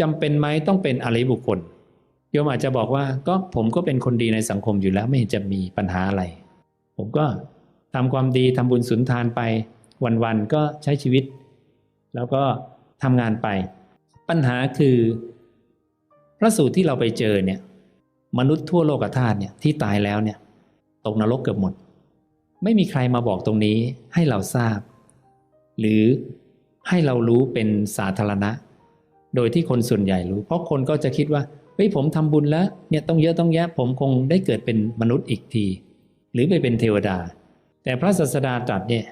จำเป็นไหมต้องเป็นอริยบุคคลโยมอาจจะบอกว่าก็ผมก็เป็นคนดีในสังคมอยู่แล้วไม่เห็นจะมีปัญหาอะไร ผมก็ทำความดีทำบุญสุนทานไป วันๆก็ใช้ชีวิต แล้วก็ทำงานไป ปัญหาคือพระสูตรที่เราไปเจอเนี่ย มนุษย์ทั่วโลกธาตุเนี่ยที่ตายแล้วเนี่ย ตกนรกเกือบหมด ไม่มีใครมาบอกตรงนี้ให้เราทราบ หรือให้เรารู้เป็นสาธารณะ โดยที่คนส่วนใหญ่รู้ เพราะคนก็จะคิดว่าเฮ้ยผมทำบุญแล้วเนี่ยต้องเยอะต้องแยะ ผมคงได้เกิดเป็นมนุษย์อีกที หรือไปเป็นเทวดา แต่พระศาสดาตรัสเนี่ย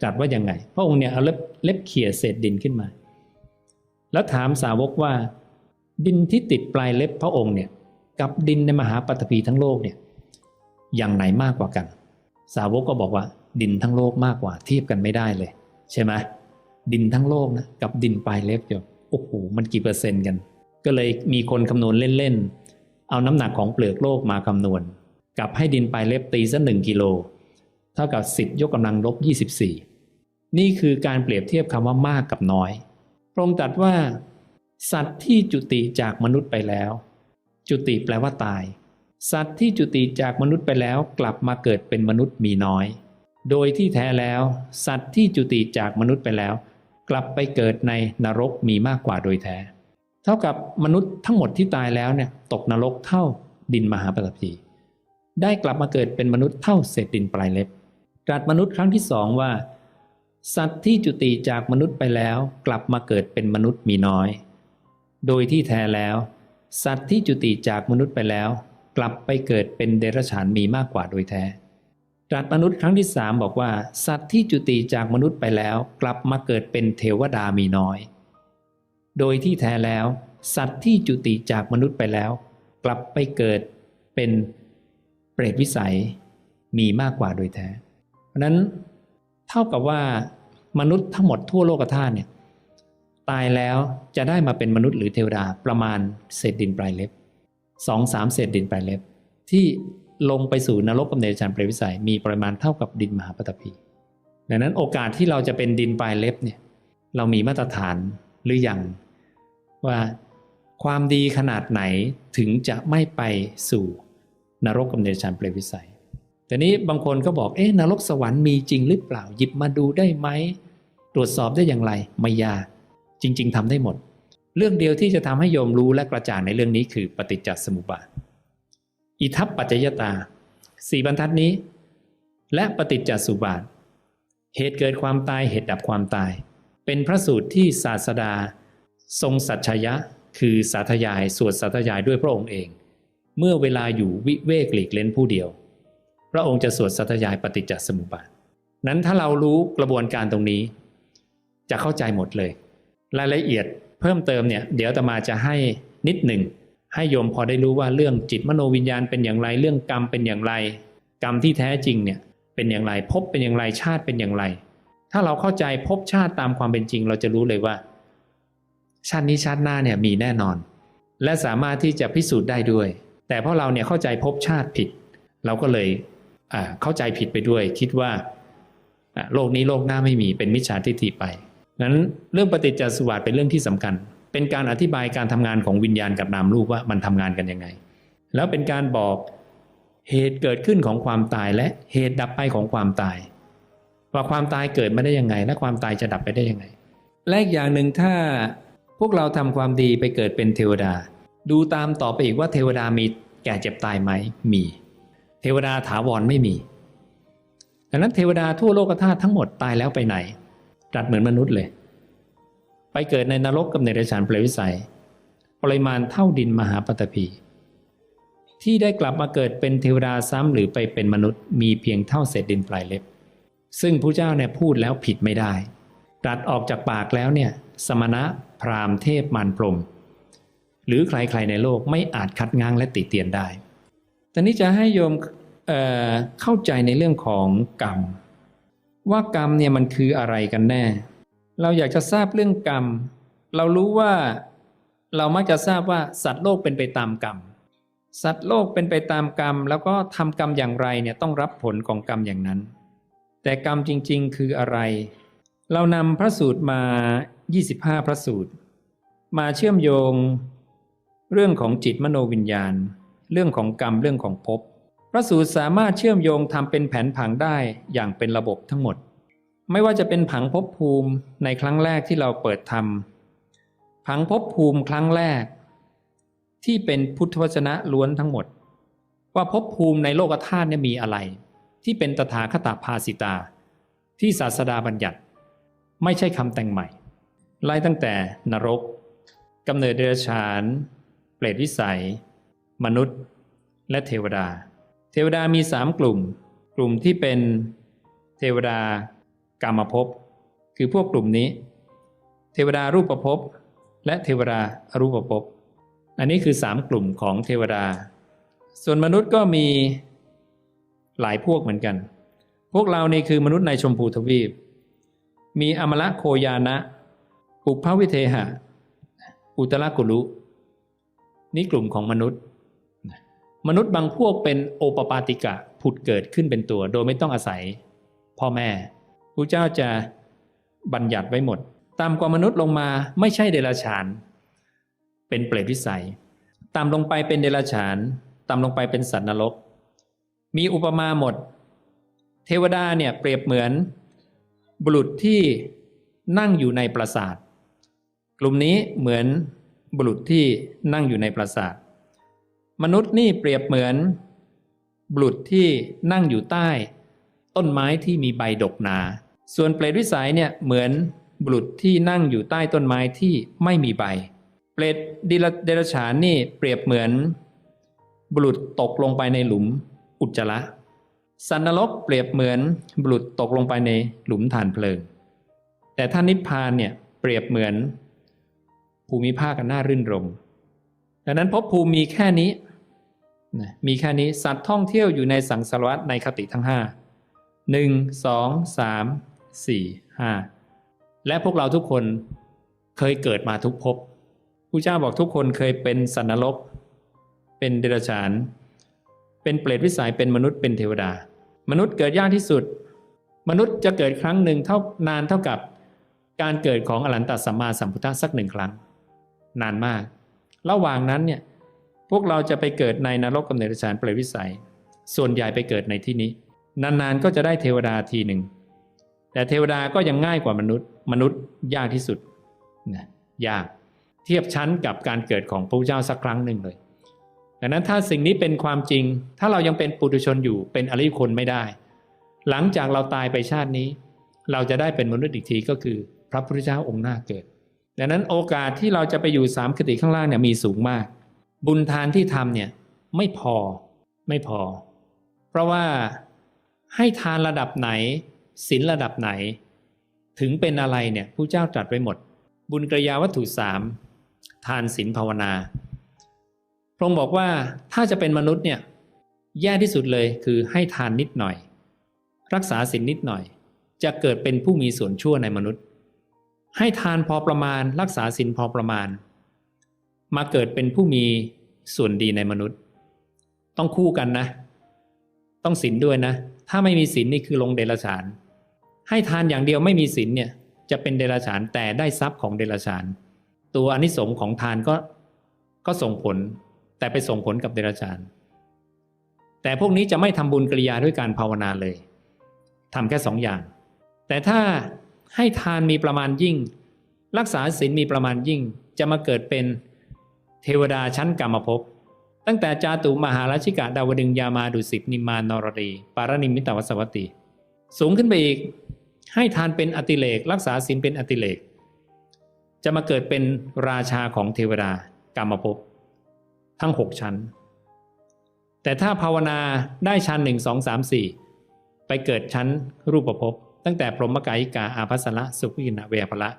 ตรัสว่ายังไง พระองค์เนี่ยเอาเล็บเล็บเขี่ยเศษดินขึ้นมา แล้วถามสาวกว่า ดินที่ติดปลายเล็บพระองค์เนี่ยกับดินในมหาปัตภีทั้งโลกเนี่ยอย่างไหนมากกว่ากัน สาวกก็บอกว่า ดินทั้งโลกมากกว่าเทียบกันไม่ได้เลย ใช่ไหมดินทั้งโลกนะกับดินปลายเล็บโยม โอ้โหมันกี่เปอร์เซ็นต์กัน ก็เลยมีคนคำนวณเล่นๆ เอาน้ำหนักของเปลือกโลกมาคำนวณกับให้ดินปลายเล็บตีซะหนึ่งกิโลเท่ากับสิบยกกำลังลบ 24 นี่คือการเปรียบเทียบคำว่ามากกับน้อย พระองค์ตรัสว่า สัตว์ที่จุติจากมนุษย์ไปแล้ว จุติแปลว่าตาย สัตว์ที่จุติจากมนุษย์ไปแล้วกลับมาเกิดเป็นมนุษย์มีน้อย โดยที่แท้แล้ว สัตว์ที่จุติจากมนุษย์ไปแล้ว กลับไปเกิดในนรกมีมากกว่าโดยแท้ เท่ากับมนุษย์ทั้งหมดที่ตายแล้วเนี่ยตกนรกเท่าดินมหาปฐพีได้กลับมาเกิดเป็นมนุษย์เท่าเศษดินปลายเล็บตรัสมนุษย์ครั้งที่สองว่า สัตว์ที่จุติจากมนุษย์ไปแล้ว กลับมาเกิดเป็นมนุษย์มีน้อย โดยที่แท้แล้ว สัตว์ที่จุติจากมนุษย์ไปแล้ว กลับไปเกิดเป็นเดรัจฉานมีมากกว่าโดยแท้ ตรัสมนุษย์ครั้งที่สามบอกว่า สัตว์ที่จุติจากมนุษย์ไปแล้ว กลับมาเกิดเป็นเทวดามีน้อย โดยที่แท้แล้ว สัตว์ที่จุติจากมนุษย์ไปแล้ว กลับไปเกิดเป็นเปรตวิสัยมีมากกว่าโดยแท้ เพราะนั้นเท่ากับว่ามนุษย์ทั้งหมดทั่วโลกธาตุเนี่ยตายแล้วจะได้มาเป็นมนุษย์หรือเทวดาประมาณเศษดินปลายเล็บสองสามเศษดินปลายเล็บ ที่ ลงไปสู่นรกกำเนิดฌานเปรวิสัย มีปริมาณเท่ากับดินมหาปฐพีดังนั้นโอกาสที่เราจะเป็นดินปลายเล็บเนี่ยเรามีมาตรฐานหรือยังว่าความดีขนาดไหนถึงจะไม่ไปสู่นรกกำเนิดฌานเปรวิสัยแต่นี้บางคนก็บอกเอ๊ะนรกสวรรค์มีจริงหรือเปล่าหยิบมาดูได้ไหมตรวจสอบได้อย่างไรไม่ยากจริง ๆทำได้หมด เรื่องเดียวที่จะทำให้โยมรู้และกระจ่างในเรื่องนี้คือปฏิจจสมุปบาท อิทัปปัจจยตาสี่บรรทัดนี้ และปฏิจจสุบาท เหตุเกิดความตายเหตุดับความตาย เป็นพระสูตรที่ศาสดา ทรงสัจชยะ คือสาธยาย สวดสาธยายด้วยพระองค์เอง เมื่อเวลาอยู่วิเวกหลีกเล้นผู้เดียว พระองค์จะสวดสัตยายปฏิจจสมุปบาท นั้นถ้าเรารู้กระบวนการตรงนี้ จะเข้าใจหมดเลย รายละเอียดเพิ่มเติมเนี่ย เดี๋ยวตมาจะให้นิดหนึ่ง ให้โยมพอได้รู้ว่าเรื่องจิตมโนวิญญาณเป็นอย่างไร เรื่องกรรมเป็นอย่างไร กรรมที่แท้จริงเนี่ยเป็นอย่างไรพบเป็นอย่างไรชาติเป็นอย่างไร ถ้าเราเข้าใจพบชาติตามความเป็นจริง เราจะรู้เลยว่า ชาตินี้ชาติหน้าเนี่ยมีแน่นอน และสามารถที่จะพิสูจน์ได้ด้วย แต่เพราะเราเนี่ยเข้าใจพบชาติผิด เราก็เลยเข้าใจผิดไปด้วย คิดว่าโลกนี้โลกหน้าไม่มีเป็นมิจฉาทิฏฐิไปนั้นเรื่องปฏิจจสมุปบาทเป็นเรื่องที่สำคัญ เป็นการอธิบายการทำงานของวิญญาณกับนามรูปว่ามันทำงานกันยังไง แล้วเป็นการบอกเหตุเกิดขึ้นของความตายและเหตุดับไปของความตาย ว่าความตายเกิดมาได้ยังไง และความตายจะดับไปได้ยังไง และอีกอย่างหนึ่งถ้าพวกเราทำความดีไปเกิดเป็นเทวดา ดูตามต่อไปอีกว่าเทวดามีแก่เจ็บตายไหมมี เทวดาถาวรไม่มีดังนั้นเทวดาทั่วโลกธาตุทั้งหมดตายแล้วไปไหนตรัสเหมือนมนุษย์เลย ไปเกิดในนรกกับในเดรัจฉานเปรวิสัย ปริมาณเท่าดินมหาปฐพีที่ได้กลับมาเกิดเป็นเทวดาซ้ำหรือไปเป็นมนุษย์มีเพียงเท่าเศษดินปลายเล็บ ซึ่งพระเจ้าเนี่ยพูดแล้วผิดไม่ได้ตรัสออกจากปากแล้วเนี่ยสมณะพราหมณ์เทพมารพรม หรือใครๆในโลกไม่อาจคัดง้างและติเตียนได้ ตอนนี้จะให้โยมเเข้าใจในเรื่องของกรรม ว่ากรรมเนี่ยมันคืออะไรกันแน่ เราอยากจะทราบเรื่องกรรม เรารู้ว่าเรามักจะทราบว่าสัตว์โลกเป็นไปตามกรรม สัตว์โลกเป็นไปตามกรรม แล้วก็ทำกรรมอย่างไรเนี่ยต้องรับผลของกรรมอย่างนั้น แต่กรรมจริง ๆ คืออะไร เรานำพระสูตรมา 25 พระสูตร มาเชื่อมโยง เรื่องของจิตมโนวิญญาณ เรื่องของกรรมเรื่องของภพพระสูตรสามารถเชื่อมโยงทำเป็นแผนผังได้อย่างเป็นระบบทั้งหมด ไม่ว่าจะเป็นผังภพภูมิในครั้งแรกที่เราเปิดทำผังภพภูมิครั้งแรก ที่เป็นพุทธวจนะล้วนทั้งหมด ว่าภพภูมิในโลกธาตุเนี่ยมีอะไร ที่เป็นตถาคตภาสิตา ที่ศาสดาบัญญัติ ไม่ใช่คำแต่งใหม่ ไล่ตั้งแต่นรกกำเนิดเดรัจฉาน เปรตวิสัย มนุษย์ และเทวดา เทวดามีสามกลุ่ม กลุ่มที่เป็นเทวดา กามภพคือพวกกลุ่มนี้ เทวดารูปภพและเทวดาอรูปภพอันนี้คือสามกลุ่มของเทวดา ส่วนมนุษย์ก็มีหลายพวกเหมือนกัน พวกเรานี่คือมนุษย์ในชมพูทวีป มีอมละโคยานะปุพพวิเทหะ อุตรกุลุ นี่กลุ่มของมนุษย์ มนุษย์บางพวกเป็นโอปปาติกะผุดเกิดขึ้นเป็นตัว โดยไม่ต้องอาศัยพ่อแม่ พระเจ้าจะบัญญัติไว้หมด ตามกว่ามนุษย์ลงมาไม่ใช่เดรัจฉาน เป็นเปรตวิสัย ตามลงไปเป็นเดรัจฉาน ตามลงไปเป็นสัตว์นรก มีอุปมาหมด เทวดาเนี่ยเปรียบเหมือน บุรุษที่นั่งอยู่ในปราสาท กลุ่มนี้เหมือนบุรุษที่นั่งอยู่ในปราสาท มนุษย์นี่เปรียบเหมือนบุรุษที่นั่งอยู่ใต้ ต้นไม้ที่มีใบดกหนา ส่วนเปรตวิสัยเนี่ยเหมือนบุรุษที่นั่งอยู่ใต้ต้นไม้ที่ไม่มีใบ เปรตดิลเดรัจฉานนี่เปรียบเหมือน บุรุษตกลงไปในหลุมอุจจาระสันนรกเปรียบเหมือนบุรุษตกลงไปในหลุมฐานเพลิง แต่ถ้านิพพานเนี่ยเปรียบเหมือน ภูมิภาคกันน่ารื่นรมดังนั้นภพภูมิมีแค่นี้ มีแค่นี้สัตว์ท่องเที่ยวอยู่ในสังสารวัฏในคติทั้งห้า หนึ่งสองสามสี่ห้าและพวกเราทุกคนเคยเกิดมาทุกภพผู้เจ้าบอกทุกคนเคยเป็นสันนรก เป็นเดรัจฉาน เป็นเปรตวิสัยเป็นมนุษย์เป็นเทวดา มนุษย์เกิดยากที่สุด มนุษย์จะเกิดครั้งหนึ่งเท่านานเท่ากับการเกิดของอรันตสัมมาสัมพุทธะสักหนึ่งครั้ง นานมาก ระหว่างนั้นเนี่ยพวกเราจะไปเกิดในนรกกำเนิดฉานเปรตวิสัย ส่วนใหญ่ไปเกิดในที่นี้ นานๆก็จะได้เทวดาทีหนึ่ง แต่เทวดาก็ยังง่ายกว่ามนุษย์ มนุษย์ยากที่สุดนะยากเทียบชั้นกับการเกิดของพระพุทธเจ้าสักครั้งหนึ่งเลยดังนั้นถ้าสิ่งนี้เป็นความจริง ถ้าเรายังเป็นปุถุชนอยู่เป็นอริยคนไม่ได้ หลังจากเราตายไปชาตินี้ เราจะได้เป็นมนุษย์อีกทีก็คือ พระพุทธเจ้าองค์หน้าเกิดดังนั้นโอกาสที่เราจะไปอยู่สามคติข้างล่างเนี่ยมีสูงมาก บุญทานที่ทำเนี่ยไม่พอไม่พอ เพราะว่า ให้ทานระดับไหนศีลระดับไหน ถึงเป็นอะไรเนี่ยผู้เจ้าตรัสไว้หมด บุญกริยาวัตถุสามทานศีลภาวนาพระองค์บอกว่าถ้าจะเป็นมนุษย์เนี่ยแย่ที่สุดเลยคือให้ทานนิดหน่อย รักษาศีลนิดหน่อย จะเกิดเป็นผู้มีส่วนชั่วในมนุษย์ ให้ทานพอประมาณ รักษาศีลพอประมาณ มาเกิดเป็นผู้มีส่วนดีในมนุษย์ ต้องคู่กันนะ ต้องศีลด้วยนะ ถ้าไม่มีศีลนี่คือลงเดรัจฉาน ให้ทานอย่างเดียวไม่มีศีลเนี่ยจะเป็นเดรัจฉานแต่ได้ทรัพย์ของเดรัจฉาน ตัวอนิสงส์ของทานก็ก็ส่งผล แต่ไปส่งผลกับเดรัจฉาน แต่พวกนี้จะไม่ทำบุญกริยาด้วยการภาวนาเลยทำแค่สองอย่าง แต่ถ้าให้ทานมีประมาณยิ่ง รักษาศีลมีประมาณยิ่ง จะมาเกิดเป็นเทวดาชั้นกรรมภพ ตั้งแต่จาตุมหาราชิกาดาวดึงยามาดุสิตนิมานนรดีปารณิมิตวสวัตติ สูงขึ้นไปอีก ให้ทานเป็นอติเลกรักษาศีลเป็นอติเลก จะมาเกิดเป็นราชาของเทวดากรรมภพทั้งหกชั้น แต่ถ้าภาวนาได้ชั้นหนึ่งสองสามสี่ไปเกิดชั้นรูปภพตั้งแต่พรหมกายิกาอาภัสละสุขินะเวภละ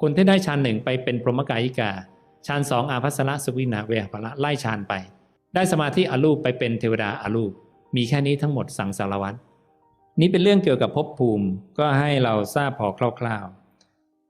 คนที่ได้ชั้นหนึ่งไปเป็นพรหมกายิกา ฌานสองอาภัสละสุวินาเวหภละไล่ฌานไป ได้สมาธิอรูปไปเป็นเทวดาอารูป มีแค่นี้ทั้งหมดสังสารวัตรนี้เป็นเรื่องเกี่ยวกับภพภูมิก็ให้เราทราบพอคร่าวๆ